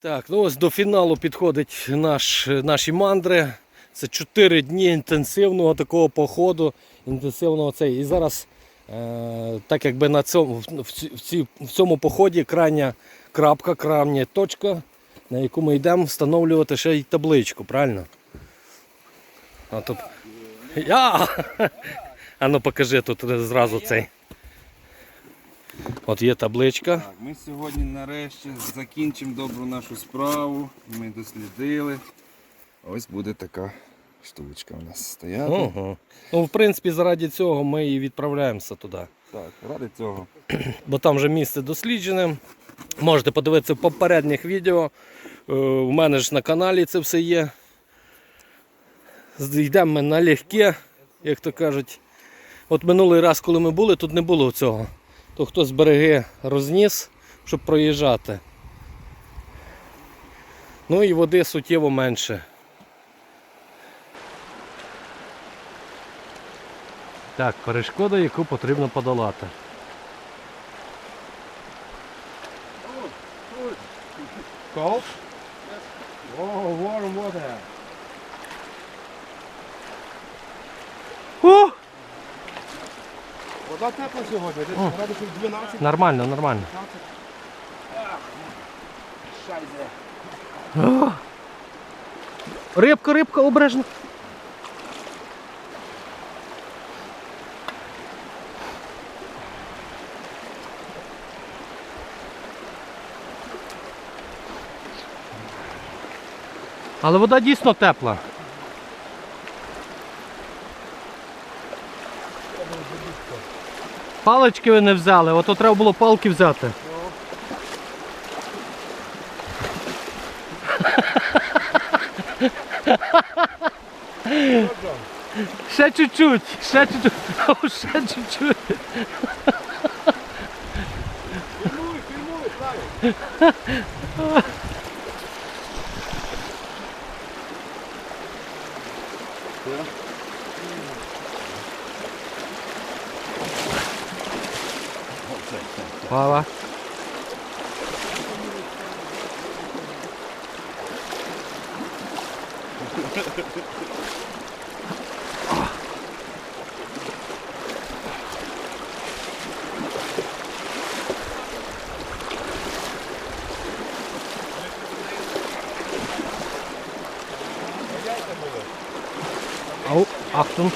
Так, ну ось до фіналу підходить наш, наші мандри. Це 4 дні інтенсивного такого походу, інтенсивного цей. І зараз, е, так якби на цьому, в, ці- в, цьому поході крайня крапка, крайня точка, на яку ми йдемо встановлювати ще й табличку, правильно? А, то... Я! А ну покажи тут зразу цей. От є табличка. Так, ми сьогодні нарешті закінчимо добру нашу справу. Ми дослідили. Ось буде така штучка у нас стояти. Ого. Ну, в принципі, заради цього ми і відправляємося туди. Так, ради цього. Бо там вже місце досліджене. Можете подивитися в попередніх відео. Е, У мене ж на каналі це все є. Йдемо ми налегке, як то кажуть. От минулий раз, коли ми були, тут не було цього. То хтось береги розніс, щоб проїжджати. Ну і води суттєво менше. Так, перешкода, яку потрібно подолати. Cold? Oh, warm water. О! Вода тепла сьогодні, десь О. градусів 12. Нормально, нормально. 15. Шайзе. Рибка, рибка, обережно. Але вода дійсно тепла. Палички ви не взяли, ото треба було палки взяти. Ще чуть-чуть, ще чуть-чуть, ще чуть-чуть. Фільмуй, фільмуй, Var var. ah. Au, aklım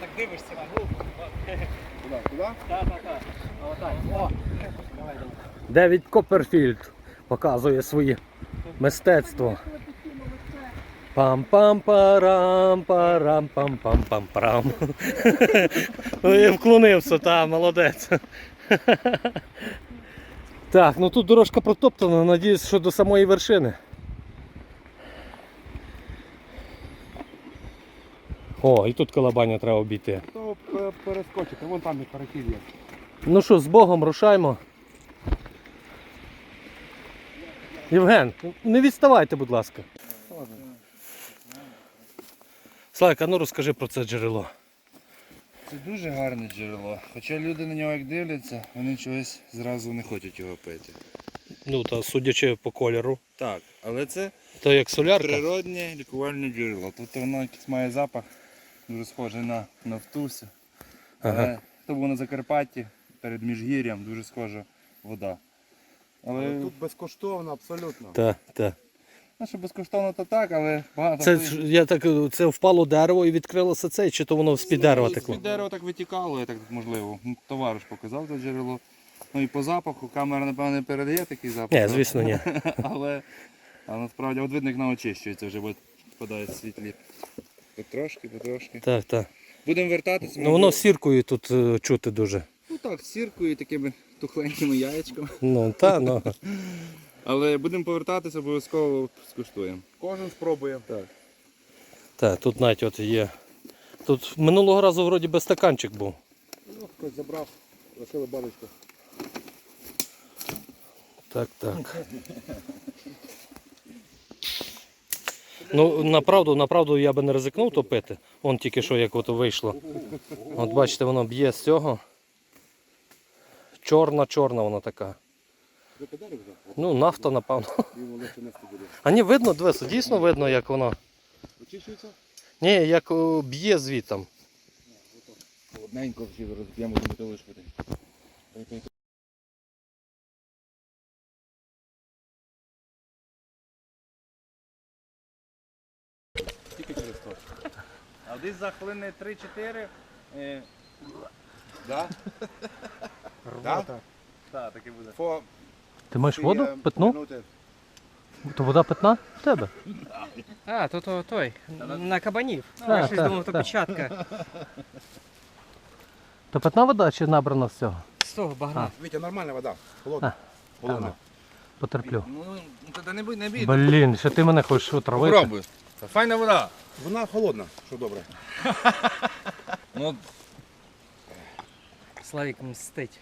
так дивишся на групу. Куди? Куди? Так, так, так. Отак. О. Давай, давай. Девід Копперфільд показує своє мистецтво. Пам-пам-парам, парам пам пам пам парам Ну я вклонився, та, молодець. Так, ну тут дорожка протоптана, надіюсь, що до самої вершини. О, і тут колобання треба обійти. То перескочити, вон там і перехід є. Ну що, з Богом рушаймо. Євген, не відставайте, будь ласка. Славик, а ну розкажи про це джерело. Це дуже гарне джерело. Хоча люди на нього як дивляться, вони чогось зразу не хочуть його пити. Ну, та судячи по кольору, Так, але це то як солярка. природне лікувальне джерело. Тут воно якийсь має запах, дуже схожий на нафтусю. Ага. Але то було на Закарпатті перед Міжгір'ям, дуже схожа вода. Але Але тут безкоштовно, абсолютно. Та, та. Ну, що безкоштовно то так, але багато. Це, ж, я так, це впало дерево і відкрилося це, чи то воно з-під дерева Ну, текло? З-під дерева так витікало, я так можливо. Ну, Товариш показав це джерело. Ну і по запаху камера, напевно, не передає такий запах. Ні, звісно, ні. але, але насправді от видно, як вона очищується вже, бо впадає світлі. Потрошки, потрошки. Так, так. Будемо вертатися. Ну воно сіркою тут е, чути дуже. Ну так, з сіркою і такими тухленькими яєчками. Ну, та, ну. Але будемо повертатися, обов'язково скуштуємо. Кожен спробує. Так. Так, тут навіть от є. Тут минулого разу вроді без стаканчик був. Ну, хтось забрав, лишили баночку. Так, так. Ну, направду, направду я би не ризикнув то пити. Вон тільки що як ото вийшло. От бачите, воно б'є з цього. Чорна-чорна вона така. Ну, нафта, напевно. А ні, видно, дивись, дійсно видно, як воно. Очищується? Ні, як о, б'є звітом. Одненько всі розп'ємо до бутилочку. Тільки через то. А десь за хвилини 3-4. Е, Да? робота. Так, таки буде. Ти маєш воду е, питну? То вода питна в тебе? А, то, то той. На кабанів. А, Я щось так, думав, то так. печатка. То питна вода чи набрана з цього? З того багна. Вітя, нормальна вода. Холодна. Холодна. Потерплю. Ну, тоді не будь, не бій. Блін, що ти мене хочеш отравити? Попробуй. Файна вода. Вона холодна, що добре. Ну, Славік мстить.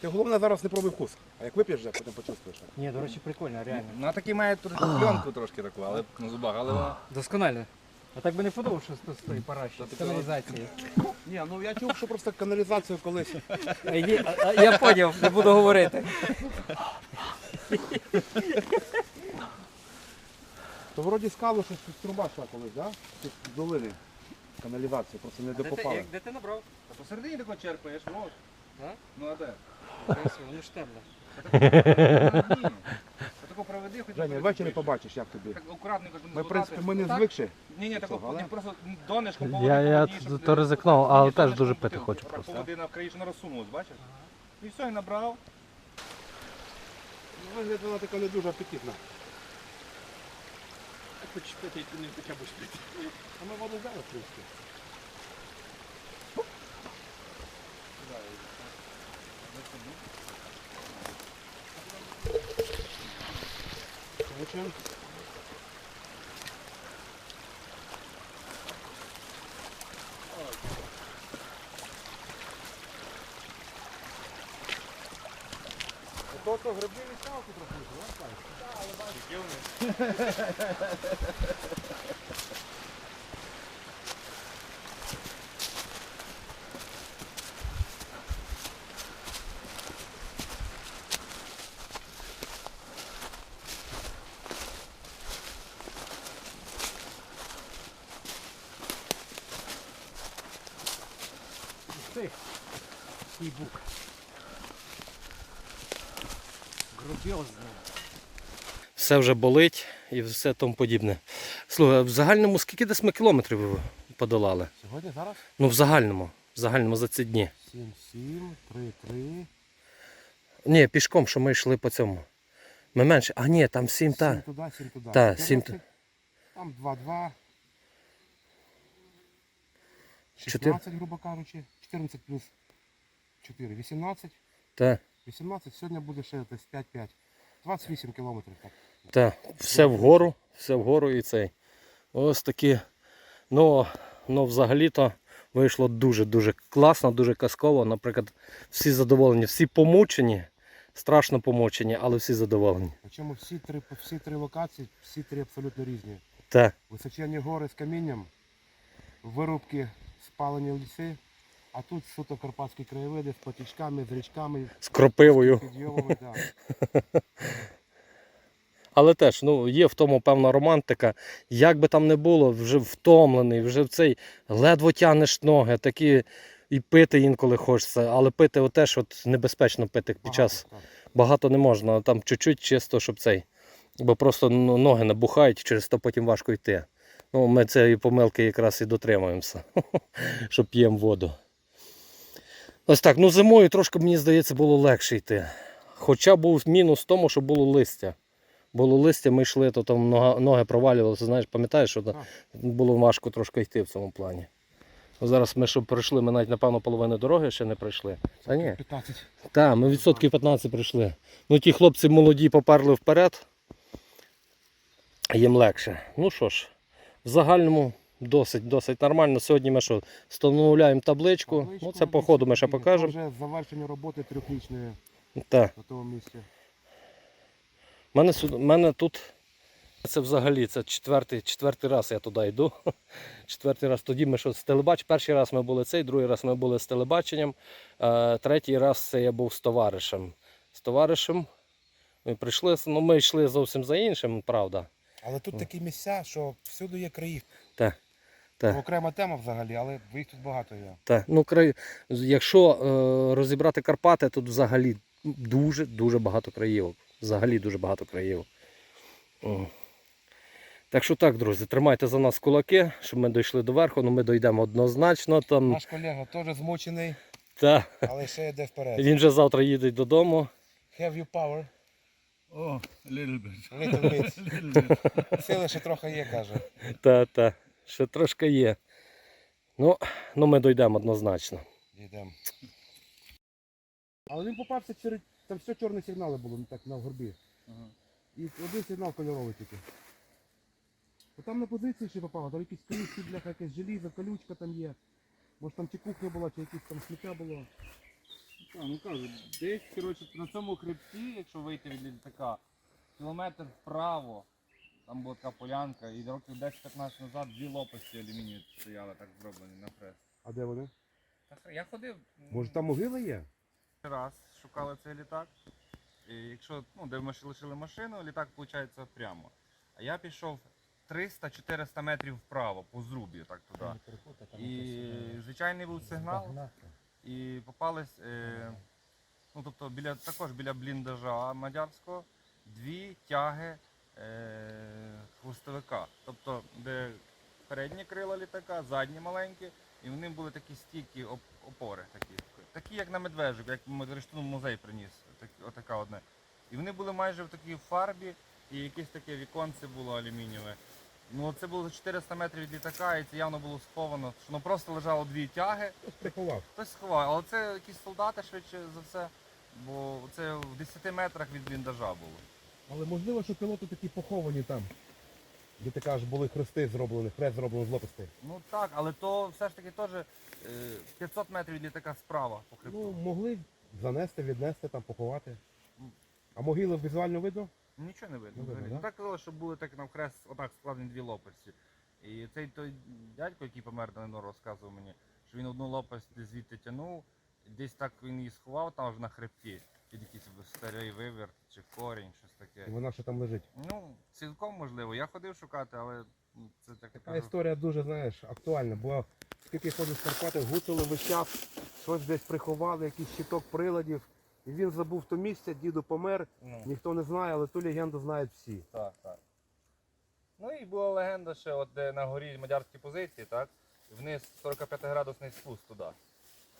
Ти головне зараз не пробуй вкус. А як вип'єш вже, потім почувствуєш. Ні, до речі, прикольно, реально. вона таки має тут пленку трошки таку, але на зубах, але вона. Досконально. А так би не подумав, що з тої параші, з каналізації. Ні, ну я чув, що просто каналізацію колись. А, а- а, Я поняв, не буду говорити. То вроді скалу, що з труба йшла колись, да? Тут долини. Каналізацію, просто не докопали. Де ти набрав? Посередині тако черпаєш. А? Ну а де? Красиво, ну ж темно. Ні. Тако проведи, хоч Женя, ввечері побачиш, як тобі. Так щоб Ми, в принципі, ми не Так? звикши. Ні, ні, Цього, але? просто донечком по Я- я т- то не- ризикнув, але ні, теж дуже пити хочу так просто. По води на краї, що вона розсунулась, бачиш? І все, і набрав. Виглядає вона така не дуже апетитна. Хочеш пити, і ти не хоча б пити. А ми воду взяли, в Получаем. То, то гриби і ставки трохи, да? Ти. Все вже болить і все тому подібне. Слухай, а в загальному скільки десь ми кілометрів ви подолали? Сьогодні зараз? Ну, в загальному. В загальному за ці дні. 7, 7, 3, 3. Ні, пішком, що ми йшли по цьому. Ми менше. А ні, там сім, 7 та. 7 туди, 7 туди. Та, сім 14, Там 2, 2. Чотири. 16, грубо кажучи. 14 плюс 4, 18. Та, 18, сьогодні буде ще десь 5-5. 28 кілометрів. Так. Та. Все вгору, все вгору і цей. Ось такі. Ну, ну взагалі-то вийшло дуже-дуже класно, дуже казково. Наприклад, всі задоволені, всі помучені, страшно помучені, але всі задоволені. Причому всі три, всі три локації, всі три абсолютно різні. Та, Височені гори з камінням, вирубки, спалені ліси, а тут суто карпатські краєвиди з потічками, з річками, з кропивою. підйомами. Да. Але теж ну, є в тому певна романтика. Як би там не було, вже втомлений, вже в цей ледве тягнеш ноги, такі і пити інколи хочеться, але пити теж от небезпечно пити під час. Багато. Не можна, там чуть-чуть чисто, щоб цей. Бо просто ну, ноги набухають, через то потім важко йти. Ну, ми цієї помилки якраз і дотримуємося, що п'ємо воду. Ось так, ну зимою трошки, мені здається, було легше йти. Хоча був мінус в тому, що було листя. Було листя, ми йшли, то там ноги провалювалися. Знаєш, пам'ятаєш, що було важко трошки йти в цьому плані. Зараз ми щоб пройшли, ми навіть напевно половину дороги ще не пройшли. Та ні. 15. Так, ми відсотків 15 прийшли. Ну ті хлопці молоді поперли вперед. Їм легше. Ну що ж, в загальному досить, досить нормально. Сьогодні ми що, встановляємо табличку. Ну це по ходу ми ще покажемо. Це вже завершення роботи трьохрічної Так. на тому місці. У мене, мене тут це взагалі це четвертий, четвертий раз я туди йду. Четвертий раз тоді ми що з телебач. Перший раз ми були цей, другий раз ми були з телебаченням. Е, третій раз це я був з товаришем. З товаришем ми прийшли, ну ми йшли зовсім за іншим, правда. Але тут такі місця, що всюди є країв. Так. Так. Окрема тема взагалі, але їх тут багато є. Так. Ну, край... Якщо е, розібрати Карпати, тут взагалі дуже дуже багато краївок. Взагалі дуже багато краївок. О. Так що так, друзі, тримайте за нас кулаки, щоб ми дійшли до верху, ну ми дійдемо однозначно. Там, Наш колега теж змучений, та, але ще йде вперед. він вже завтра їде додому. Have you power? О, little bit. Little bit. Сили ще трохи є, каже. Та, та, ще трошки є. Ну, ну ми дійдемо однозначно. Йдемо. Але він попався через. Там все чорні сигнали були так на горбі. І один сигнал кольоровий тільки. Бо там на позиції ще попало, там якісь колючки, бляха, якесь желізо, колючка там є. Може там чи кухня була, чи якісь там сміття було. Так, ну кажу, десь, коротше, на цьому хребті, якщо вийти від літака, кілометр вправо, там була така полянка, і років 10-15 назад дві лопасті алюмінію стояли так зроблені на хрест. А де вони? Я ходив Може там могила є? Раз, шукали цей літак. І якщо, ну, де ми лишили машину, літак виходить прямо. А я пішов 300-400 метрів вправо, по зрубі, так туди. І звичайний був сигнал. І попались, е, ну тобто біля, також біля бліндажа мадярського дві тяги е, хвостовика. Тобто, де передні крила літака, задні маленькі, і в них були такі стійкі опори, такі, такі як на медвежику, як Рештун музей приніс, так, отака одне. І вони були майже в такій фарбі, і якесь таке віконце було алюмінієве. Ну це було за 400 метрів від літака, і це явно було сховано. Що ну просто лежало дві тяги. Хтось Приховав. Хтось сховав, але це якісь солдати швидше за все, бо це в 10 метрах від бліндажа було. Але можливо, що пілоти такі поховані там. Де ти кажеш, були хрести зроблені, хрест зроблений з лопастей. Ну так, але то все ж таки теж е, 500 метрів від літака справа по хребту. Ну, могли занести, віднести, там поховати. А могили візуально видно? Нічого не видно. Не видно, взагалі. да? Ну так казали, що були так навхрест, отак складені дві лопасті. І цей той дядько, який помер давно, розказував мені, що він одну лопасть десь звідти тягнув, десь так він її сховав там аж на хребті. Під якийсь старий виверт чи корінь, щось таке. І вона ще там лежить. Ну, цілком можливо. Я ходив шукати, але це так Така історія дуже, знаєш, актуальна. Бо скільки ходив з Карпати, гуцули час, щось десь приховали, якийсь щиток приладів. І він забув то місце, діду помер, Ну, ніхто не знає, але ту легенду знають всі. так, так. Ну і була легенда ще, от де на горі мадярські позиції, так? Вниз 45 градусний спуск туди.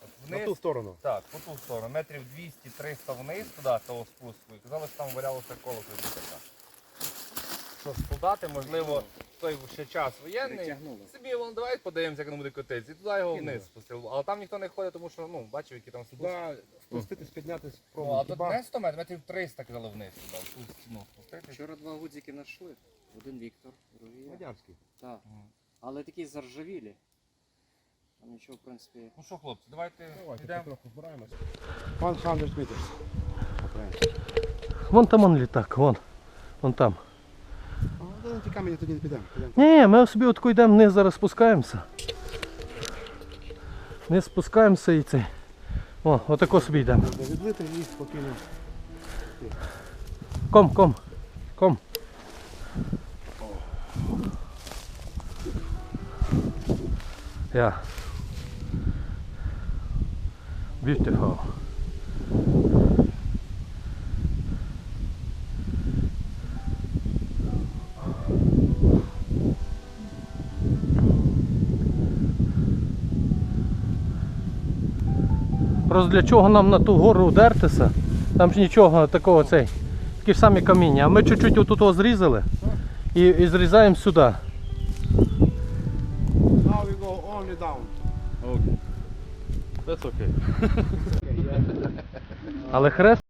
От На ту сторону. так, по ту сторону, метрів 200-300 вниз туди, того спуску. І казали, що там валялося колесо літака. Що солдати, можливо, той ще час воєнний. Собі вон, давай подивимося, як воно буде котитися. І туди його Кинули. вниз спустили. Але там ніхто не ходить, тому що ну, бачив, які там спуск. Туди спуститись, піднятись, Ну, а пробувати. тут не 100 метрів, метрів 300 казали вниз туди, в ту стіну спуститись. Вчора два гудзики знайшли. Один Віктор, другий я. Мадярський. Так. Мгм. Але такі заржавілі. Нічого, в принципі. Ну що, хлопці, давайте Давайте йдемо. трохи збираємось. 100 meters. Вон там он літак, вон. Вон там. А, на ті камені тоді не підемо. підемо. Ні, ми собі отко йдемо вниз, зараз спускаємося. Вниз спускаємося і цей. О, отако собі йдемо. Буде відлити і спокійно. Ком, ком, ком. Yeah. Beautiful. Просто для чого нам на ту гору дертися? Там ж нічого такого цей. Такі ж самі каміння. А ми чуть-чуть отут зрізали і, і зрізаємо сюди. Now we go only down. That's okay. Але хрест.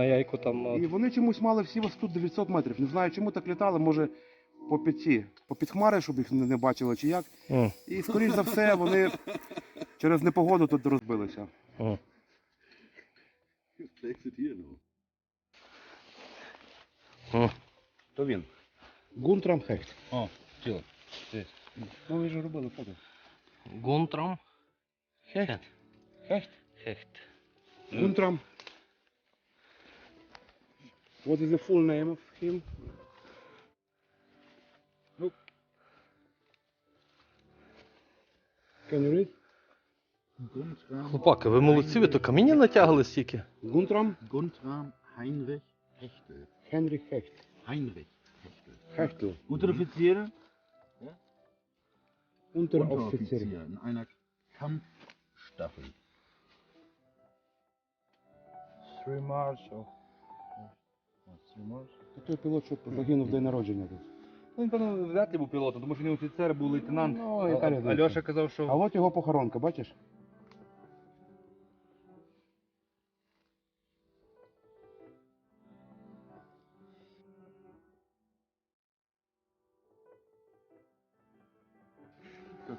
На яйку там. І вони чомусь мали всі ось тут 900 метрів. Не знаю, чому так літали, може по під по під хмари, щоб їх не не бачили чи як. О, І скоріш за все вони через непогоду тут розбилися. о. О. То він. Гунтрам Хехт. О, тіло. Ну ви ж робили фото. Гунтрам. Хехт. Хехт. Хехт. Гунтрам. What is the full name of him? Look. Can you read? Хлопаки, ви молодці, ви то каміння натягли стільки. Guntram Guntram Heinrich Hechtel. Henrik Hecht. Heinrich Hechtel. Hechtel. Unteroffiziere? Unteroffizier. in einer Kampfstaffel. Three Marshall. Той пілот, що загинув в день народження тут. Ну, він, певно, вряд ли був пілотом, тому що він офіцер, був лейтенант. Ну, А- яка а- різниця? Альоша казав, що А от його похоронка, бачиш?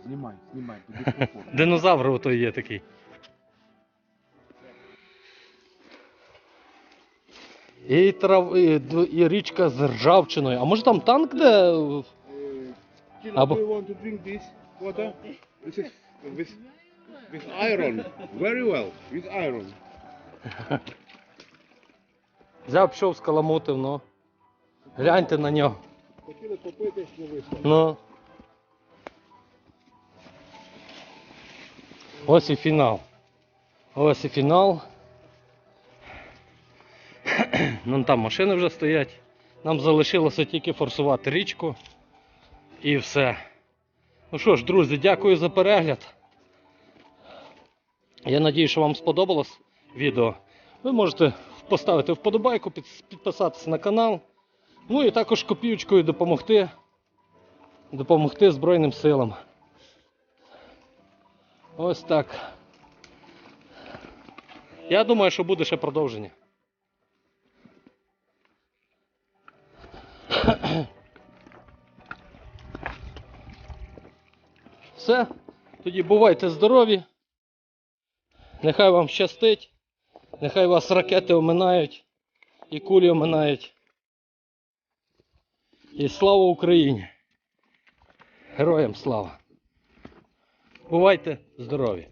Знімай, знімай, тобі Динозавр ото є такий. І, трав, і, і річка з ржавчиною. А може там танк, де. Або- do you want to drink this water? This is with, with iron. Very well, with iron. Взяв пішов скаламутив, ну. Гляньте на нього. Хотіли попити, не вийшло. Ну. Ось і фінал. Ось і фінал. Ну там машини вже стоять. Нам залишилося тільки форсувати річку. І все. Ну що ж, друзі, дякую за перегляд. Я надію, що вам сподобалось відео. Ви можете поставити вподобайку, підписатися на канал. Ну і також копійочкою допомогти допомогти Збройним силам. Ось так. Я думаю, що буде ще продовження. Все. Тоді бувайте здорові. Нехай вам щастить. Нехай вас ракети оминають і кулі оминають. І слава Україні! Героям слава! Бувайте здорові!